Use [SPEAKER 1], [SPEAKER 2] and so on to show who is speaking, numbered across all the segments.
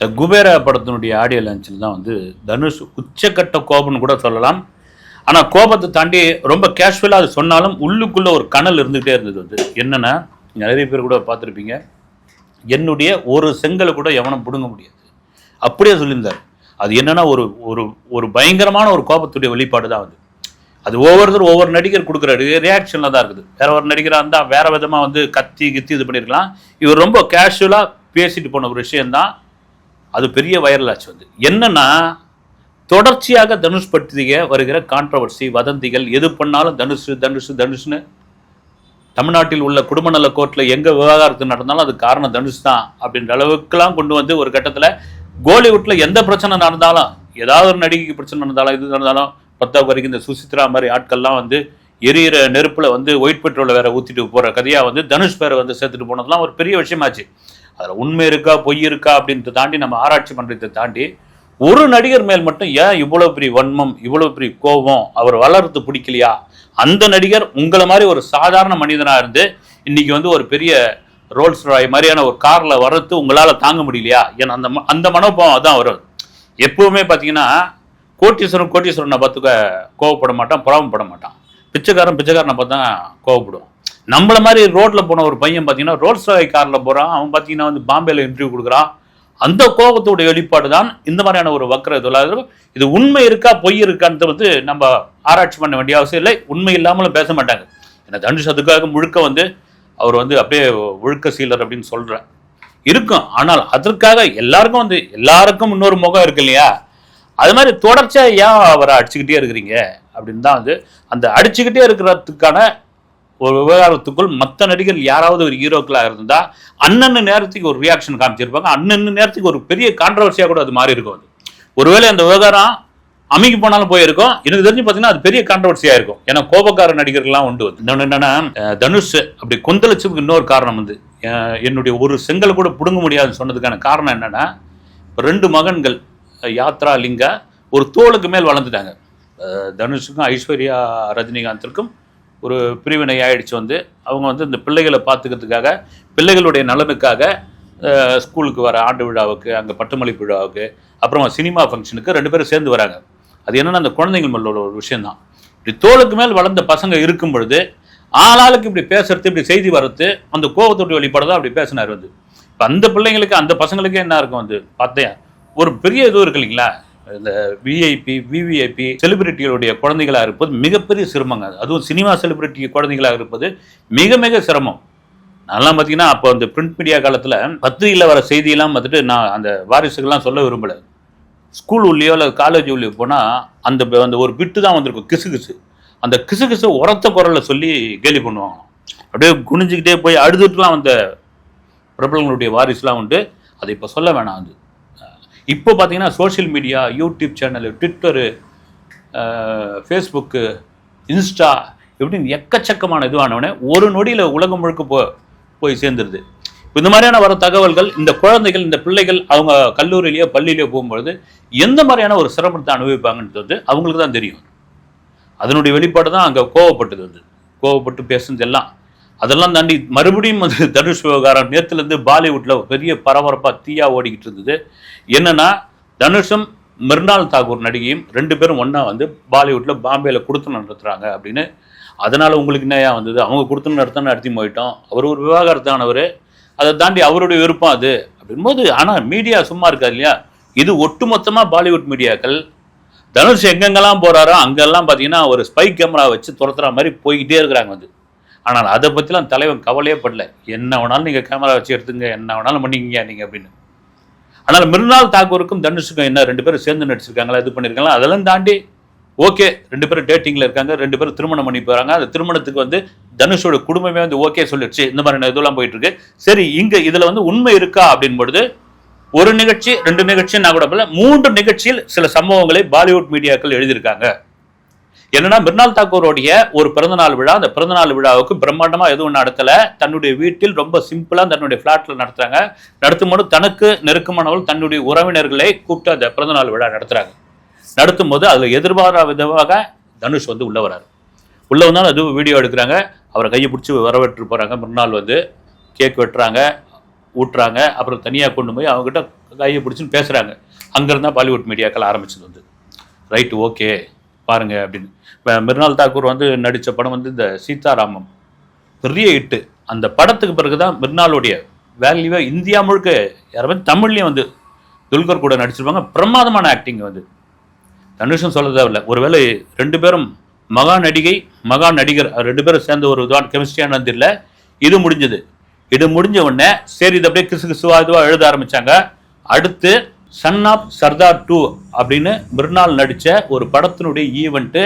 [SPEAKER 1] இந்த குபேர படத்தினுடைய ஆடியோ லான்ச்சில் தான் வந்து தனுஷ் உச்சக்கட்ட கோபம்னு கூட சொல்லலாம். ஆனால் கோபத்தை தாண்டி ரொம்ப கேஷுவலாக அது சொன்னாலும் உள்ளுக்குள்ளே ஒரு கனல் இருந்துகிட்டே இருந்தது வந்து என்னென்னா நிறைய பேர் கூட பார்த்துருப்பீங்க. என்னுடைய ஒரு செங்கலை கூட எவனும் பிடுங்க முடியாது. அப்படியே சொல்லியிருந்தார். அது என்னென்னா ஒரு ஒரு ஒரு பயங்கரமான ஒரு கோபத்துடைய வெளிப்பாடு தான் அது. அது ஒவ்வொருத்தரும் ஒவ்வொரு நடிகர் கொடுக்குற ரியாக்ஷனில் தான் இருக்குது. வேற ஒரு நடிகராக இருந்தால் வேற விதமாக வந்து கத்தி கித்தி இது பண்ணியிருக்கலாம் இவர் ரொம்ப கேஷுவலாக பேசிட்டு போன ஒரு விஷயம்தான். அது பெரிய வைரல் ஆச்சு வந்து. என்னன்னா தொடர்ச்சியாக தனுஷ் பற்றிய வருகிற கான்ட்ரவர்சி வதந்திகள் எது பண்ணாலும் தனுஷ் தனுஷ் தனுஷ்னு. தமிழ்நாட்டில் உள்ள குடும்ப நல கோர்ட்டில் எங்கே விவகாரத்து நடந்தாலும் அது காரணம் தனுஷ் தான் அப்படின்ற அளவுக்குலாம் கொண்டு வந்து ஒரு கட்டத்தில் கோலிவுட்டில் எந்த பிரச்சனை நடந்தாலும் ஏதாவது ஒரு நடிகைக்கு பிரச்சனை நடந்தாலும் இது நடந்தாலும் பத்தாவது வரைக்கும் இந்த சுசித்ரா மாதிரி ஆட்கள்லாம் வந்து எரியிற நெருப்பில் வந்து ஒயிட் பெட்ரோலை வேற ஊற்றிட்டு போகிற கதையாக வந்து தனுஷ் பேரை வந்து சேர்த்துட்டு போனதெல்லாம் ஒரு பெரிய விஷயமாச்சு. அதில் உண்மை இருக்கா பொய் இருக்கா அப்படின்றத தாண்டி நம்ம ஆராய்ச்சி பண்ணுறதை தாண்டி ஒரு நடிகர் மேல் மட்டும் ஏன் இவ்வளோ பெரிய வன்மம் இவ்வளோ பெரிய கோபம் அவர் வளர்றது பிடிக்கலையா? அந்த நடிகர் உங்களை மாதிரி ஒரு சாதாரண மனிதனாக இருந்து இன்னைக்கு வந்து ஒரு பெரிய ரோல்ஸ் ராய் மாதிரியான ஒரு காரில் வர்றது உங்களால் தாங்க முடியலையா? ஏன்னா அந்த அந்த மனோபாவம் அதான் வரும். எப்பவுமே பார்த்தீங்கன்னா கோட்டீஸ்வரன் கோட்டீஸ்வரனை பார்த்துக்க கோவப்பட மாட்டான் புறாமப்பட மாட்டான். பிச்சைக்காரன் பிச்சைக்காரனை பார்த்தா கோவப்படுவான். நம்மள மாதிரி ரோட்ல போன ஒரு பையன் பார்த்தீங்கன்னா ரோல்ஸ் ராய் காரில் போகிறான் அவன் பார்த்தீங்கன்னா வந்து பாம்பேல இன்டர்வியூ கொடுக்குறான். அந்த கோபத்தோட வெளிப்பாடு தான் இந்த மாதிரியான ஒரு வக்கர தொழிலாளர்கள். இது உண்மை இருக்கா பொய் இருக்கான்றது வந்து நம்ம ஆராய்ச்சி பண்ண வேண்டிய அவசியம் இல்லை. உண்மை இல்லாமலும் பேச மாட்டாங்க. ஏன்னா தனுஷ் அதுக்காக முழுக்க வந்து அவர் வந்து அப்படியே ஒழுக்க சீலர் அப்படின்னு சொல்கிறேன் இருக்கும். ஆனால் அதற்காக எல்லாருக்கும் வந்து எல்லாருக்கும் இன்னொரு முகம் இருக்கு இல்லையா? அது மாதிரி தொடர்ச்சியாக ஏன் அவரை அடிச்சுக்கிட்டே இருக்கிறீங்க? அப்படின்னு தான் வந்து அந்த அடிச்சுக்கிட்டே இருக்கிறதுக்கான ஒரு விவகாரத்துக்குள் மற்ற நடிகர் யாராவது ஒரு ஹீரோக்களாக இருந்தால் அன்னன்னு நேரத்துக்கு ஒரு ரியாக்ஷன் காமிச்சிருப்பாங்க. அன்னன்னு நேரத்துக்கு ஒரு பெரிய கான்ட்ரவர்சியாக கூட அது மாறி இருக்கும் அது. ஒருவேளை அந்த விவகாரம் அமைக்கு போனாலும் போயிருக்கும். எனக்கு தெரிஞ்சு பார்த்தீங்கன்னா அது பெரிய கான்ட்ரவர்சியாக இருக்கும். ஏன்னா கோபக்கார நடிகர்கள்லாம் உண்டு. வந்து. என்னென்னா என்னன்னா தனுஷ் அப்படி கொந்தளிச்சதுக்கு இன்னொரு காரணம் வந்து என்னுடைய ஒரு செங்கல் கூட பிடுங்க முடியாதுன்னு சொன்னதுக்கான காரணம் என்னென்னா ரெண்டு மகன்கள் யாத்ரா லிங்கா ஒரு தோளுக்கு மேல் வளர்ந்துட்டாங்க. தனுஷுக்கும் ஐஸ்வர்யா ரஜினிகாந்திற்கும் ஒரு பிரிவினை ஆயிடுச்சு வந்து. அவங்க வந்து இந்த பிள்ளைகளை பார்த்துக்கிறதுக்காக பிள்ளைகளுடைய நலனுக்காக ஸ்கூலுக்கு வர ஆண்டு விழாவுக்கு அங்கே பட்டுமளிப்பு விழாவுக்கு அப்புறமா சினிமா ஃபங்க்ஷனுக்கு ரெண்டு பேரும் சேர்ந்து வராங்க. அது என்னன்னா அந்த குழந்தைங்கள் மேல ஒரு விஷயந்தான் இப்படி தோளுக்கு மேல் வளர்ந்த பசங்க இருக்கும் பொழுது ஆளாளுக்கு இப்படி பேசுறது இப்படி செய்தி வர்றது அந்த கோபத்தோட வெளிப்பாடு தான் அப்படி பேசினார் வந்து. இப்போ அந்த பிள்ளைங்களுக்கு அந்த பசங்களுக்கே என்ன இருக்கும் வந்து? பார்த்தேன். ஒரு பெரிய இது இருக்கு இல்லைங்களா? இந்த விஐபி விவிஐபி செலிபிரிட்டிகளுடைய குழந்தைகளாக இருப்பது மிகப்பெரிய சிரமங்க. அதுவும் சினிமா செலிபிரிட்டி குழந்தைகளாக இருப்பது மிக மிக சிரமம். அதெல்லாம் பார்த்தீங்கன்னா அப்போ அந்த பிரிண்ட் மீடியா காலத்தில் பத்திரிகையில் வர செய்தியெல்லாம் வந்துட்டு நான் அந்த வாரிசுகள்லாம் சொல்ல விரும்பல. ஸ்கூல் உள்ளேயோ இல்லை காலேஜ் உள்ளேயோ போனால் அந்த அந்த ஒரு பிட்டு தான் வந்திருக்கும். கிசு கிசு. அந்த கிசு கிசு உரத்த குரலில் சொல்லி கேலி பண்ணுவாங்க. அப்படியே குனிஞ்சுக்கிட்டே போய் அழுதுட்டுலாம் வந்த பிரபலங்களுடைய வாரிசுலாம் உண்டு. அதை இப்போ சொல்ல வேணாம் அது. இப்போ பார்த்தீங்கன்னா social media YouTube channel Twitter Facebook Insta இப்படின்னு எக்கச்சக்கமான இதுவானவனே ஒரு நொடியில் உலகம் முழுக்க போ போய் சேர்ந்துருது. இப்போ இந்த மாதிரியான வர தகவல்கள் இந்த குழந்தைகள் இந்த பிள்ளைகள் அவங்க கல்லூரியிலேயோ பள்ளியிலேயோ போகும்பொழுது எந்த மாதிரியான ஒரு சிரமத்தை அனுபவிப்பாங்கன்றது வந்து அவங்களுக்கு தான் தெரியும். அதனுடைய வெளிப்பாடு தான் அங்கே கோவப்பட்டது வந்து. கோவப்பட்டு பேசுனது எல்லாம் அதெல்லாம் தாண்டி மறுபடியும் வந்து தனுஷ் விவகாரம். நேற்றுலேருந்து பாலிவுட்டில் பெரிய பரபரப்பாக தீயாக ஓடிக்கிட்டு இருந்தது. என்னென்னா தனுஷும் மிர்னால் தாகூர் நடிகையும் ரெண்டு பேரும் ஒன்றா வந்து பாலிவுட்டில் பாம்பேல கொடுத்து நடத்துகிறாங்க அப்படின்னு. அதனால் உங்களுக்கு என்னையா வந்தது? அவங்க கொடுத்து நடத்த நடத்தி போயிட்டோம். அவர் ஒரு விவகாரத்தானவர். அதை தாண்டி அவருடைய விருப்பம் அது அப்படின்போது ஆனால் மீடியா சும்மா இருக்காது இல்லையா? இது ஒட்டுமொத்தமாக பாலிவுட் மீடியாக்கள். தனுஷ் எங்கெங்கெல்லாம் போகிறாரோ அங்கெல்லாம் பார்த்தீங்கன்னா ஒரு ஸ்பை கேமரா வச்சு துரத்துற மாதிரி போய்கிட்டே இருக்கிறாங்க வந்து. ஆனால் அதை பற்றிலாம் தலைவன் கவலையே படல. என்ன வேணாலும் நீங்கள் கேமரா வச்சு எடுத்துங்க என்ன வேணாலும் பண்ணிக்கிங்க நீங்கள் அப்படின்னு. ஆனால் மிருனால் தாக்கூருக்கும் தனுஷுக்கும் என்ன ரெண்டு பேரும் சேர்ந்து நடிச்சிருக்காங்களா இது பண்ணியிருக்காங்களா அதெல்லாம் தாண்டி ஓகே ரெண்டு பேரும் டேட்டிங்கில் இருக்காங்க ரெண்டு பேரும் திருமணம் பண்ணி போகிறாங்க அந்த திருமணத்துக்கு வந்து தனுஷோட குடும்பமே வந்து ஓகே சொல்லிடுச்சு. இந்த மாதிரி இதெல்லாம் போயிட்டு இருக்கு சரி இங்கே இதில் வந்து உண்மை இருக்கா அப்படின்பொழுது ஒரு நிகழ்ச்சி ரெண்டு நிகழ்ச்சி நான் கூட போல மூன்று நிகழ்ச்சியில் சில சம்பவங்களை பாலிவுட் மீடியாக்கள் எழுதியிருக்காங்க. என்னன்னா மிர்னால் தாக்கூரோடைய ஒரு பிறந்தநாள் விழா அந்த பிறந்தநாள் விழாவுக்கு பிரம்மாண்டமா எதுவும் நடத்தல தன்னுடைய வீட்டில் ரொம்ப சிம்பிளா தன்னுடைய பிளாட்ல நடத்துறாங்க. நடத்தும் போது தனக்கு நெருக்கமானவர்கள் தன்னுடைய உறவினர்களை கூப்பிட்டு அந்த பிறந்தநாள் விழா நடத்துறாங்க. நடத்தும் போது அதுல எதிர்பாரா விதமாக தனுஷ் வந்து உள்ள வராரு. உள்ள வந்தாலும் அதுவும் வீடியோ எடுக்கிறாங்க. அவரை கையை பிடிச்சி வரவேற்று போறாங்க. மறுநாள் வந்து கேக் வெட்டுறாங்க ஊட்டுறாங்க. அப்புறம் தனியாக கொண்டு போய் அவங்ககிட்ட கையை பிடிச்சின்னு பேசுகிறாங்க அங்கேருந்தா பாலிவுட் மீடியாக்கள் ஆரம்பிச்சது வந்து. Right okay. பாருங்க அப்படின்னு. இப்போ மிருனால் தாக்கூர் வந்து நடித்த படம் வந்து இந்த சீதாராமம். பெரிய ஹிட்டு அந்த படத்துக்கு பிறகு தான் மிர்னாலுடைய வேல்யூவே இந்தியா முழுக்க யாராவது தமிழ்லேயும் வந்து துல்கர் கூட நடிச்சிருப்பாங்க. பிரமாதமான ஆக்டிங் வந்து. தனுஷன் சொல்ல தேவையில்ல ஒருவேளை ரெண்டு பேரும் மகா நடிகை மகா நடிகர் ரெண்டு பேரும் சேர்ந்து ஒரு இதுவான கெமிஸ்ட்ரியான தெரியல இது முடிஞ்சது. இது முடிஞ்ச உடனே சரி இது அப்படியே கிசு கிசுவா இதுவாக எழுத ஆரம்பித்தாங்க அடுத்து சன் ஆஃப் சர்தார் டூ அப்படின்னு மிருனால் நடித்த ஒரு படத்தினுடைய ஈவெண்ட்டு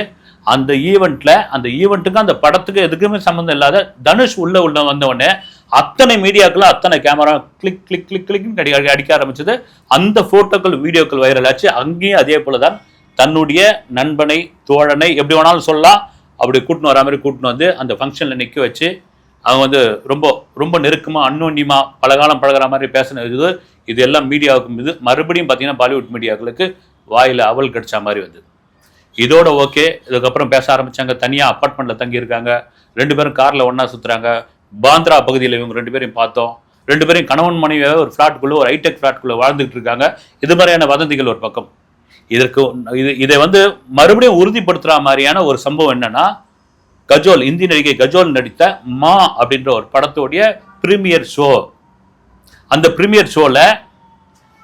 [SPEAKER 1] அந்த ஈவெண்ட்ல அந்த ஈவெண்ட்டுக்கு அந்த படத்துக்கு எதுக்குமே சம்மந்தம் இல்லாத தனுஷ் உள்ள உள்ள வந்தவொடனே அத்தனை மீடியாக்களும் அத்தனை கேமரா கிளிக் கிளிக் கிளிக் கிளிக்னு அடி அடிக்க ஆரம்பிச்சது. அந்த போட்டோக்கள் வீடியோக்கள் வைரல் ஆச்சு. அங்கேயும் அதே போல தான் தன்னுடைய நண்பனை தோழனை எப்படி வேணாலும் சொல்லலாம் அப்படி கூட்டின்னு வரா மாதிரி கூட்டின்னு வந்து அந்த ஃபங்க்ஷனில் நிற்க வச்சு அவங்க வந்து ரொம்ப ரொம்ப நெருக்கமாக அன்னோன்யமாக பலகாலம் பழகுற மாதிரி பேசினது இது இது எல்லாம் மீடியாவுக்கு மீது மறுபடியும் பார்த்தீங்கன்னா பாலிவுட் மீடியாக்களுக்கு வாயில் அவல் கடிச்ச மாதிரி வந்து. இதோட ஓகே இதுக்கப்புறம் பேச ஆரம்பித்தாங்க தனியாக அப்பார்ட்மெண்ட்டில் தங்கியிருக்காங்க. ரெண்டு பேரும் காரில் ஒன்றா சுற்றுறாங்க பாந்திரா பகுதியில் இவங்க ரெண்டு பேரையும் பார்த்தோம். ரெண்டு பேரும் கணவன் மனைவியாக ஒரு ஃப்ளாட்டுக்குள்ளே ஒரு ஹைடெக் ஃப்ளாட்டுக்குள்ளே வாழ்ந்துட்டு இருக்காங்க. இது மாதிரியான வதந்திகள் ஒரு பக்கம். இதற்கு இது இதை வந்து மறுபடியும் உறுதிப்படுத்துகிற மாதிரியான ஒரு சம்பவம் என்னன்னா கஜோல் இந்தி நடிகை கஜோல் நடித்த மா அப்படின்ற ஒரு படத்தோடைய பிரீமியர் ஷோ அந்த பிரீமியர் ஷோவில்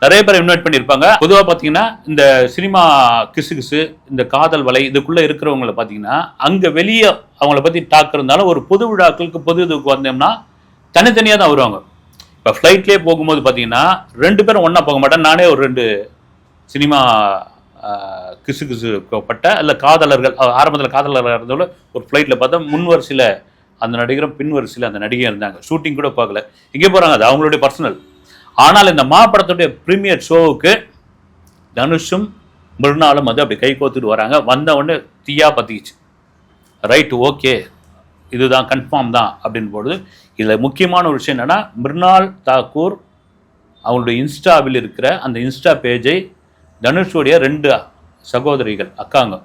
[SPEAKER 1] நிறைய பேர் இன்வைட் பண்ணியிருப்பாங்க. பொதுவாக பார்த்தீங்கன்னா இந்த சினிமா கிசு கிசு இந்த காதல் வலை இதுக்குள்ளே இருக்கிறவங்கள பார்த்தீங்கன்னா அங்கே வெளியே அவங்கள பற்றி டாக் இருந்தாலும் ஒரு பொது விழாக்களுக்கு பொது இதுக்கு வந்தோம்னா தனித்தனியாக தான் வருவாங்க. இப்போ ஃப்ளைட்லேயே போகும்போது பார்த்தீங்கன்னா ரெண்டு பேரும் ஒன்றா போக மாட்டேன். நானே ஒரு ரெண்டு சினிமா கிசு கிசு பட்ட அல்ல காதலர்கள் ஆரம்பத்தில் காதலர்கள் இருந்தாலும் ஒரு ஃப்ளைட்டில் பார்த்தா முன் வரிசையில் அந்த நடிகரும் பின் வரிசையில் அந்த நடிகை இருந்தாங்க. ஷூட்டிங் கூட பார்க்கல. எங்கே போகிறாங்க அது அவங்களுடைய பர்சனல் ஆனால் இந்த மா படத்துடைய ப்ரீமியர் ஷோவுக்கு தனுஷும் மிருனாலும் வந்து அப்படி கை கோத்துட்டு வராங்க. வந்த உடனே தீயா பற்றிக்கிச்சு ரைட் ஓகே இதுதான் கன்ஃபார்ம் தான் அப்படின்னு போது இதில் முக்கியமான ஒரு விஷயம் என்னென்னா மிருனால் தாக்கூர் அவங்களுடைய இன்ஸ்டாவில் இருக்கிற அந்த இன்ஸ்டா பேஜை தனுஷுடைய ரெண்டு சகோதரிகள் அக்காங்க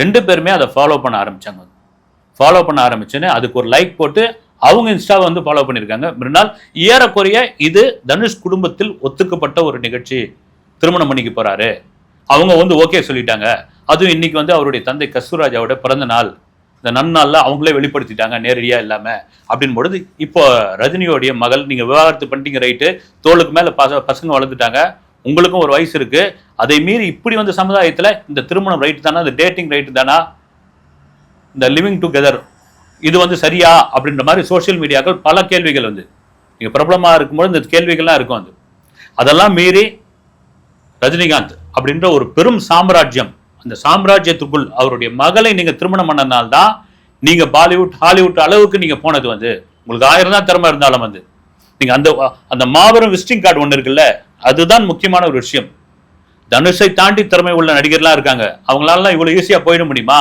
[SPEAKER 1] ரெண்டு பேருமே அதை ஃபாலோ பண்ண ஆரம்பித்தாங்க ஃபாலோ பண்ண ஆரம்பிச்சுன்னு அதுக்கு ஒரு லைக் போட்டு அவங்க இன்ஸ்டாவை வந்து ஃபாலோ பண்ணியிருக்காங்க. மறுநாள் ஏறக்குறைய இது தனுஷ் குடும்பத்தில் ஒத்துக்கப்பட்ட ஒரு நிகழ்ச்சி. திருமணம் பண்ணிக்க போகிறாரு அவங்க வந்து ஓகே சொல்லிட்டாங்க. அதுவும் இன்னைக்கு வந்து அவருடைய தந்தை கஸ்தூராஜாவோட பிறந்த நாள். இந்த நன்னாளில் அவங்களே வெளிப்படுத்திட்டாங்க நேரடியாக இல்லாமல் அப்படின் பொழுது இப்போ ரஜினியோடைய மகள் நீங்கள் விவாகரத்து பண்ணிட்டீங்க ரைட்டு தோளுக்கு மேலே பச பசங்க வளர்ந்துட்டாங்க. உங்களுக்கும் ஒரு வயசு இருக்கு. அதை மீறி இப்படி வந்த சமுதாயத்தில் இந்த திருமணம் ரைட்டு தானா இந்த டேட்டிங் ரைட்டு தானா? இந்த லிவிங் டுகெதர் இது வந்து சரியா? அப்படின்ற மாதிரி சோஷியல் மீடியாக்கள் பல கேள்விகள் வந்து. நீங்கள் பிரபலமாக இருக்கும்போது இந்த கேள்விகள்லாம் இருக்கும் அது அதெல்லாம் மீறி ரஜினிகாந்த் அப்படின்ற ஒரு பெரும் சாம்ராஜ்யம் அந்த சாம்ராஜ்யத்துக்குள் அவருடைய மகளை நீங்கள் திருமணம் பண்ணனால்தான் நீங்கள் பாலிவுட் ஹாலிவுட் அளவுக்கு நீங்கள் போனது வந்து. உங்களுக்கு ஆயிரம் தான் திறமை இருந்தாலும் வந்து. நீங்கள் அந்த அந்த மாபெரும் விசிட்டிங் கார்டு ஒன்று இருக்குல்ல அதுதான் முக்கியமான ஒரு விஷயம். தனுஷை தாண்டி திறமை உள்ள நடிகர்லாம் இருக்காங்க. அவங்களாலாம் இவ்வளவு ஈஸியா போயிட முடியுமா?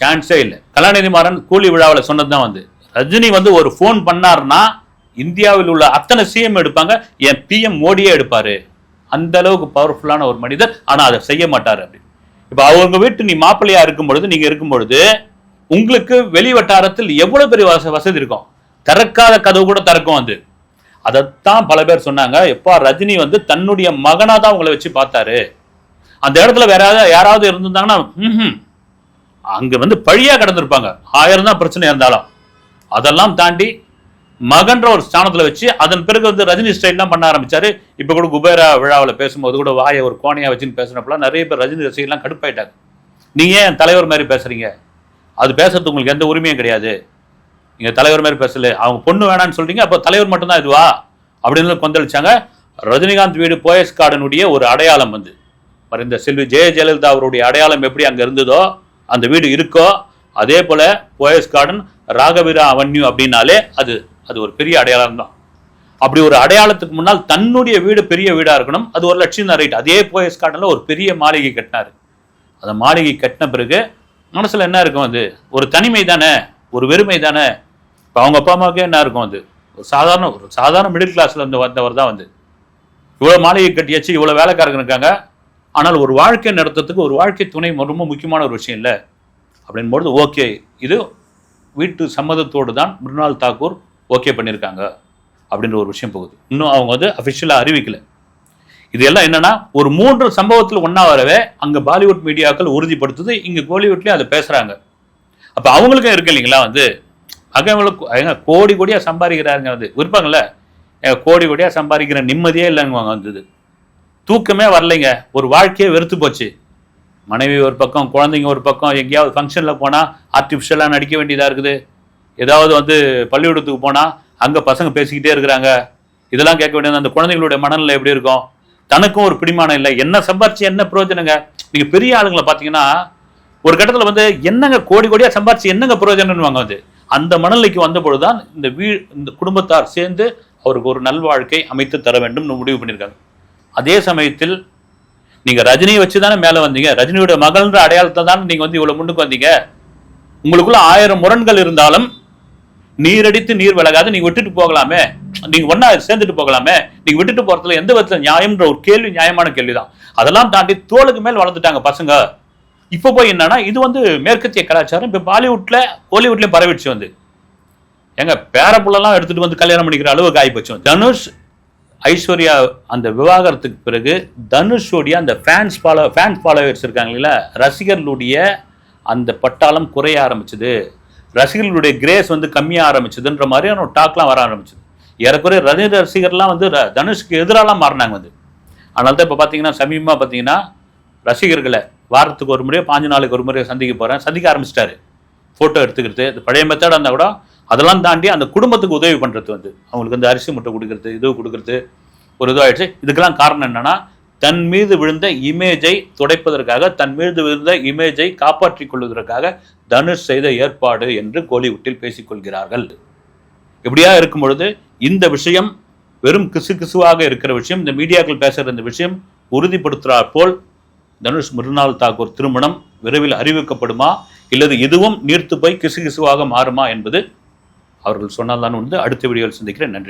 [SPEAKER 1] சான்ஸே இல்லை. கலாநிதி மாறன் கூலி விழாவில் சொன்னது தான் வந்து. ரஜினி வந்து ஒரு ஃபோன் பண்ணாருன்னா இந்தியாவில் உள்ள அத்தனை சிஎம் எடுப்பாங்க. என் பிஎம் மோடியே எடுப்பாரு. அந்த அளவுக்கு பவர்ஃபுல்லான ஒரு மனிதர். ஆனா அதை செய்ய மாட்டார் அப்படி. இப்ப அவங்க வீட்டு நீ மாப்பிள்ளையா இருக்கும் பொழுது நீங்க இருக்கும் பொழுது உங்களுக்கு வெளி வட்டாரத்தில் எவ்வளவு பெரிய வச வசதி இருக்கும்? திறக்காத கதவு கூட திறக்கும் அது. அதைத்தான் பல பேர் சொன்னாங்க எப்பா ரஜினி வந்து தன்னுடைய மகனா தான் உங்களை வச்சு பார்த்தாரு. அந்த இடத்துல வேற யாராவது யாராவது இருந்திருந்தாங்கன்னா ம்ஹும். அங்க வந்து பழியா கிடந்திருப்பாங்க. ஆயிரம் தான் பிரச்சனை இருந்தாலும். அதெல்லாம் தாண்டி மகன்ற ஒரு ஸ்தானத்துல வச்சு அதன் பிறகு வந்து ரஜினி ஸ்டைல்லாம் பண்ண ஆரம்பிச்சாரு. இப்ப கூட குபேரா விழாவில் பேசும்போது கூட வாயை ஒரு கோணையா வச்சுன்னு பேசுனப்பலாம் நிறைய பேர் ரஜினி ரசிகர்லாம் கடுப்பாயிட்டாங்க. நீங்க ஏன் தலைவர் மாதிரி பேசுறீங்க? அது பேசுறதுக்கு உங்களுக்கு எந்த உரிமையும் கிடையாது. நீங்க தலைவர் மாதிரி பேசல. அவங்க பொண்ணு வேணாம்னு சொல்றீங்க அப்போ தலைவர் மட்டும்தான் இதுவா? அப்படின்னு கொந்தளிச்சாங்க. ரஜினிகாந்த் வீடு போயஸ் கார்டனுடைய ஒரு அடையாளம் வந்து. மறைந்த செல்வி ஜெய ஜெயலலிதா அவருடைய அடையாளம் எப்படி அங்க இருந்ததோ அந்த வீடு இருக்கோ அதே போல போயஸ் கார்டன் ராகவீரா அவன்யூ அப்படின்னாலே அது அது ஒரு பெரிய அடையாளம் தான். அப்படி ஒரு அடையாளத்துக்கு முன்னால் தன்னுடைய வீடு பெரிய வீடா இருக்கணும். அது ஒரு லட்சம் தான் ரைட் அதே போயஸ் கார்டன்ல ஒரு பெரிய மாளிகை கட்டினாரு. அந்த மாளிகை கட்டின பிறகு மனசுல என்ன இருக்கும் அது? ஒரு தனிமை தானே? ஒரு வெறுமை தானே? இப்போ அவங்க அப்பா அம்மாவுக்கே என்ன இருக்கும் அது? ஒரு சாதாரண ஒரு சாதாரண மிடில் கிளாஸில் இருந்து வந்தவர் தான் வந்து. இவ்வளோ மாளிகை கட்டியாச்சு இவ்வளோ வேலைக்காரங்க இருக்காங்க. ஆனால் ஒரு வாழ்க்கை நடத்துறதுக்கு ஒரு வாழ்க்கை துணை ரொம்ப முக்கியமான ஒரு விஷயம் இல்லை. அப்படின்போது ஓகே இது வீட்டு சம்மதத்தோடு தான் மிருனால் தாக்கூர் ஓகே பண்ணியிருக்காங்க. அப்படின்ற ஒரு விஷயம் போகுது. இன்னும் அவங்க வந்து அஃபிஷியலாக அறிவிக்கல. இது எல்லாம் என்னன்னா ஒரு மூன்று சம்பவத்தில் ஒன்றா வரவே அங்கே பாலிவுட் மீடியாக்கள் உறுதிப்படுத்துது. இங்கே கோலிவுட்லேயும் அதை பேசுகிறாங்க அப்போ அவங்களுக்கும் இருக்கு இல்லைங்களா வந்து? அகவங்களுக்கு ஏங்க கோடி கோடியாக சம்பாதிக்கிறாருங்க வந்து இருப்பாங்கல்ல கோடி கோடியாக சம்பாதிக்கிற நிம்மதியே இல்லைங்க வந்தது. தூக்கமே வரலைங்க. ஒரு வாழ்க்கையே வெறுத்து போச்சு. மனைவி ஒரு பக்கம் குழந்தைங்க ஒரு பக்கம் எங்கேயாவது ஃபங்க்ஷனில் போனால் ஆர்டிஃபிஷியலாக நடிக்க வேண்டியதாக இருக்குது. ஏதாவது வந்து பள்ளிக்கூடத்துக்கு போனால் அங்கே பசங்க பேசிக்கிட்டே இருக்கிறாங்க. இதெல்லாம் கேட்க வேண்டியது அந்த குழந்தைங்களுடைய மனநிலை எப்படி இருக்கும்? தனக்கும் ஒரு பிடிமானம் இல்லை. என்ன சம்பாரிச்சு என்ன பிரயோஜனங்க? நீங்கள் பெரிய ஆளுங்களை பார்த்தீங்கன்னா ஒரு கட்டத்தில் வந்து என்னங்க கோடி கோடியாக சம்பாரிச்சு என்னங்க பிரயோஜனம்னு வந்து? அந்த மனநிலைக்கு வந்தபொழுதுதான் இந்த வீ இந்த குடும்பத்தார் சேர்ந்து அவருக்கு ஒரு நல்வாழ்க்கை அமைத்து தர வேண்டும் முடிவு பண்ணியிருக்காங்க. அதே சமயத்தில் நீங்கள் ரஜினியை வச்சு தானே மேலே வந்தீங்க. ரஜினியோட மகள்ன்ற அடையாளத்தை தானே நீங்கள் வந்து இவ்வளோ முன்னுக்கு வந்தீங்க. உங்களுக்குள்ள ஆயிரம் முரண்கள் இருந்தாலும் நீரடித்து நீர் விலகாது நீங்கள் விட்டுட்டு போகலாமே. நீங்கள் ஒன்றா சேர்ந்துட்டு போகலாமே. நீங்கள் விட்டுட்டு போகிறதுல எந்த விதத்தில் நியாயம்ன்ற ஒரு கேள்வி நியாயமான கேள்விதான். அதெல்லாம் தாண்டி தோளுக்கு மேல் வளர்ந்துட்டாங்க பசங்க. இப்போ போய் என்னன்னா இது வந்து மேற்கத்திய கலாச்சாரம். இப்போ பாலிவுட்ல கோலிவுட்லயும் பரவிடுச்சு வந்து. எங்க பேரப்புள்ளெல்லாம் எடுத்துட்டு வந்து கல்யாணம் பண்ணிக்கிற அளவுக்கு ஆகிப்போச்சு தனுஷ் ஐஸ்வர்யா அந்த விவாகரத்துக்கு பிறகு தனுஷோடைய அந்த ஃபேன்ஸ் ஃபாலோ ஃபேன் ஃபாலோவர்ஸ் இருக்காங்க ரசிகர்களுடைய அந்த பட்டாளம் குறைய ஆரம்பிச்சது. ரசிகர்களுடைய கிரேஸ் வந்து கம்மியாக ஆரம்பிச்சதுன்ற மாதிரியான டாக்லாம் வர ஆரம்பிச்சது. ஏறக்குறைய ரஜினி ரசிகர்லாம் வந்து ர- தனுஷ்க்கு எதிராலாம் மாறினாங்க வந்து. அதனால தான் இப்போ பார்த்தீங்கன்னா சமீபமாக பார்த்தீங்கன்னா ரசிகர்களை வாரத்துக்கு ஒரு முறையோ பாஞ்சு நாளுக்கு ஒரு முறையோ சந்திக்க போகிறேன் சந்திக்க ஆரம்பிச்சிட்டாரு. ஃபோட்டோ எடுத்துக்கிறது பழைய மெத்தடாக இருந்தால் கூட அதெல்லாம் தாண்டி அந்த குடும்பத்துக்கு உதவி பண்ணுறது வந்து. அவங்களுக்கு வந்து அரிசி முட்டை கொடுக்கறது இது கொடுக்கறது ஒரு இதுவாகிடுச்சு இதுக்கெல்லாம் காரணம் என்னென்னா தன் மீது விழுந்த இமேஜை துடைப்பதற்காக தன் மீது விழுந்த இமேஜை காப்பாற்றிக் கொள்வதற்காக தனுஷ் செய்த ஏற்பாடு என்று கோலிவுட்டில் பேசிக்கொள்கிறார்கள் இப்படியா இருக்கும் பொழுது இந்த விஷயம் வெறும் கிசு கிசுவாக இருக்கிற விஷயம் இந்த மீடியாக்கள் பேசுகிற இந்த விஷயம் உறுதிப்படுத்துகிறார் போல் தனுஷ் மிருனால் தாக்கூர் திருமணம் விரைவில் அறிவிக்கப்படுமா? இல்லது இதுவும் நீர்த்து போய் கிசுகிசுவாக மாறுமா என்பது அவர்கள் சொன்னால்தான் உண்டு. வந்து அடுத்த வீடியோவில் சந்திக்கிறேன். நன்றி.